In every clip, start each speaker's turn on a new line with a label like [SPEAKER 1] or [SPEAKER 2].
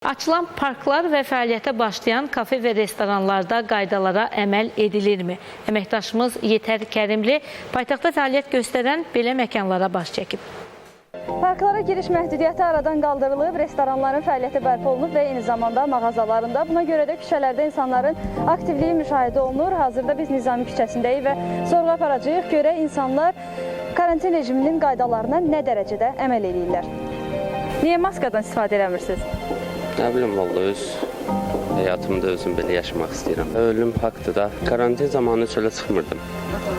[SPEAKER 1] Açılan parklar və fəaliyyətə başlayan kafe və restoranlarda qaydalara əməl edilirmi? Əməkdaşımız Yetər Kərimli paytaxtda fəaliyyət göstərən belə məkanlara baş çəkib.
[SPEAKER 2] Parklara giriş məhdudiyyəti aradan qaldırılıb, restoranların fəaliyyəti bərpa olunub və eyni zamanda mağazalarında. Buna görə də küçələrdə insanların aktivliyi müşahidə olunur. Hazırda biz Nizami küçəsindəyik və sorğu aparacağıq. Görə insanlar karantin rejiminin qaydalarına nə dərəcədə əməl edirlər? Niyə maskadan istifadə eləmirsiniz?
[SPEAKER 3] Nə bilim valla öz həyatımda özüm belə yaşamaq istəyirəm. Ölüm haqqdır da. Karantin zamanı çölə çıxmırdım.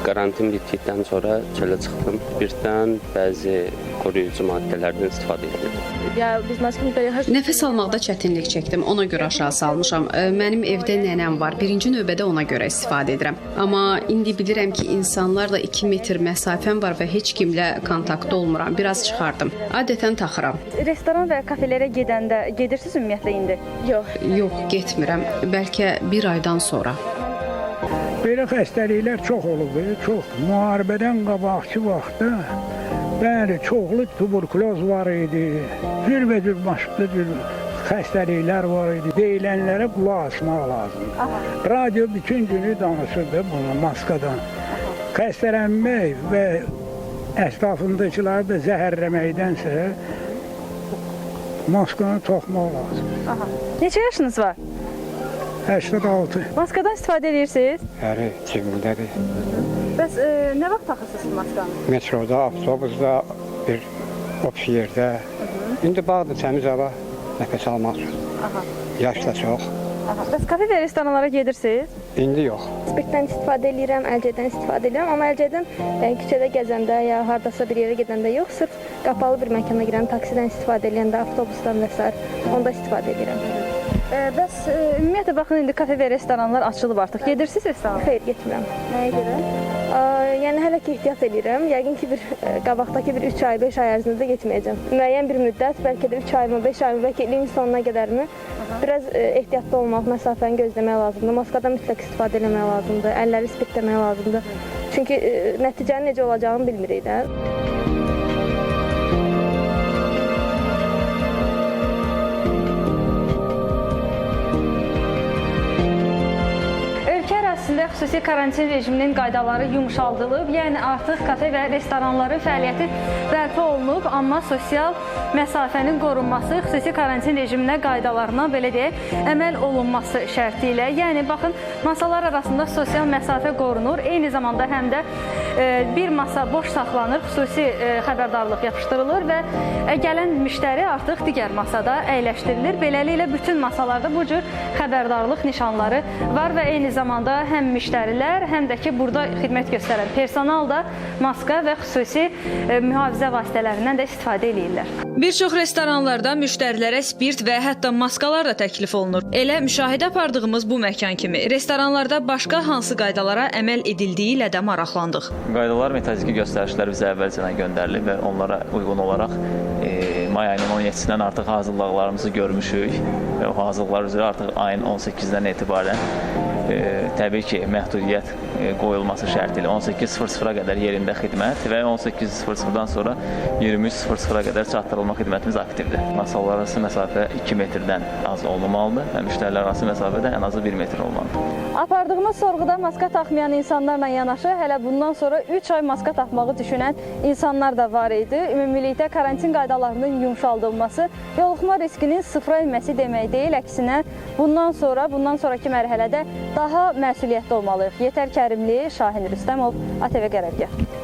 [SPEAKER 3] Karantin bitdikdən sonra çölə çıxdım. Birdən bəzi qoruyucu maddələrdən istifadə etdim.
[SPEAKER 2] Yaxşı
[SPEAKER 4] Nəfəs almaqda çətinlik çəkdim. Ona görə aşağı salmışam. Mənim evdə nənəm var. Birinci növbədə ona görə istifadə edirəm. Amma indi bilirəm ki, insanlarla 2 metr məsafəm var və heç kimlə kontaktda olmuram. Biraz çıxardım. Adətən taxıram.
[SPEAKER 2] restoran və kafelərə gedəndə gedirsiniz ümumiyyətlə indi? Yox.
[SPEAKER 4] Yox, getmirəm. Bəlkə 1 aydan sonra.
[SPEAKER 5] Belə xəstəliklər çox olub, çox. Müharibədən qabaqki vaxtda bəli, çoxlu tuberkuloz var idi. Cürbəcür başqa cür xəstəliklər var idi. Deyilənlərə qulaq asmaq lazımdır. Radio bütün günü danışırdı bunu maskadan. Xəstələnmək və ətrafındakiləri da zəhərləməkdənsə maskanı toxmaq lazımdır.
[SPEAKER 2] Aha. Neçə yaşınız var?
[SPEAKER 5] 86
[SPEAKER 2] Maskadan istifadə edirsiniz?
[SPEAKER 6] Bəli, cibimdədir.
[SPEAKER 2] Bəs e, nə vaxt taxırsınız maskanı?
[SPEAKER 6] Metroda, avtobusda, bir ops yerdə. İndi bağdır təmiz hava, nəfəs almaq üçün.
[SPEAKER 2] Aha.
[SPEAKER 6] Yaş da çox.
[SPEAKER 2] Aha. Bəs kafe və restoranlara gedirsiniz?
[SPEAKER 6] İndi yox.
[SPEAKER 7] Spirtdən istifadə edirəm, əlcədən istifadə edirəm, amma əlcədən yəni küçədə gəzəndə ya hardasa bir yerə gedəndə yox, sırf qapalı bir məkana girən, taksidən istifadə edəndə, avtobusdan və s. onda istifadə edirəm.
[SPEAKER 2] E, bəs e, ümumiyyətlə baxın indi kafe və restoranlar açılıb artıq. Gedirsiniz restorana?
[SPEAKER 7] Xeyr, getmirəm.
[SPEAKER 2] Nəyə görə?
[SPEAKER 7] Yəni hələ ki ehtiyat edirəm. Yəqin ki bir ə, qabaqdakı bir 3 ay, 5 ay ərzində getməyəcəm. Müəyyən bir müddət, bəlkə də 3 aymı, 5 aymı, bəlkə ilin sonuna qədərmi biraz ə, ehtiyatlı olmaq, məsafəni gözləmək lazımdır. Maskadan mütləq istifadə etmək lazımdır. Əlləri spirtləmək lazımdır. Çünki ə, nəticənin necə olacağını bilmirik də.
[SPEAKER 2] Xüsusi karantin rejiminin qaydaları yumşaldılıb, yəni artıq kafe və restoranların fəaliyyəti bərpa olunub, amma sosial məsafənin qorunması, xüsusi karantin rejiminə qaydalarına belə deyək, əməl olunması şərti ilə. Yəni baxın, masalar arasında sosial məsafə qorunur, eyni zamanda həm də bir masa boş saxlanır, xüsusi e, xəbərdarlıq yapışdırılır və e, gələn müştəri artıq digər masada əyləşdirilir. Beləliklə bütün masalarda bu cür xəbərdarlıq nişanları var və eyni zamanda həm müştərilər, həm də ki burada xidmət göstərən personal da maska və xüsusi e, mühafizə vasitələrindən də istifadə eləyirlər.
[SPEAKER 8] Bir çox restoranlarda müştərilərə spirt və hətta maskalar da təklif olunur. Elə müşahidə apardığımız bu məkan kimi restoranlarda başqa hansı qaydalara əməl edildiyi ilə də maraqlandıq.
[SPEAKER 9] Qaydalar metodiki göstərişlər bizə əvvəlcədən göndərilib və onlara uyğun olaraq e, may ayının 17-sindən artıq hazırlıqlarımızı görmüşük və o hazırlıqlar üzrə artıq ayın 18-dən etibarən təbii ki, məhdudiyyət e, qoyulması şərti ilə 18:00-a qədər yerində xidmət və 18:00-dan sonra 23:00-a qədər çatdırılma xidmətimiz aktivdir. Masalar arası məsafə 2 metrdən az olmamalıdır və müştərilər arası məsafə də ən azı 1 metr olmalıdır.
[SPEAKER 2] Apardığımız sorğuda maska taxmayan insanlarla yanaşı hələ bundan sonra 3 ay maska taxmağı düşünən insanlar da var idi. Ümumilikdə karantin qaydalarının yumşaldılması yoluxma riskinin sıfıra enməsi demək deyil, əksinə bundan sonra, bundan sonrakı mərhələdə daha məsuliyyətli olmalıyıq. Yetər Kərimli, Şahin Rüstəmov, ATV Qərargah.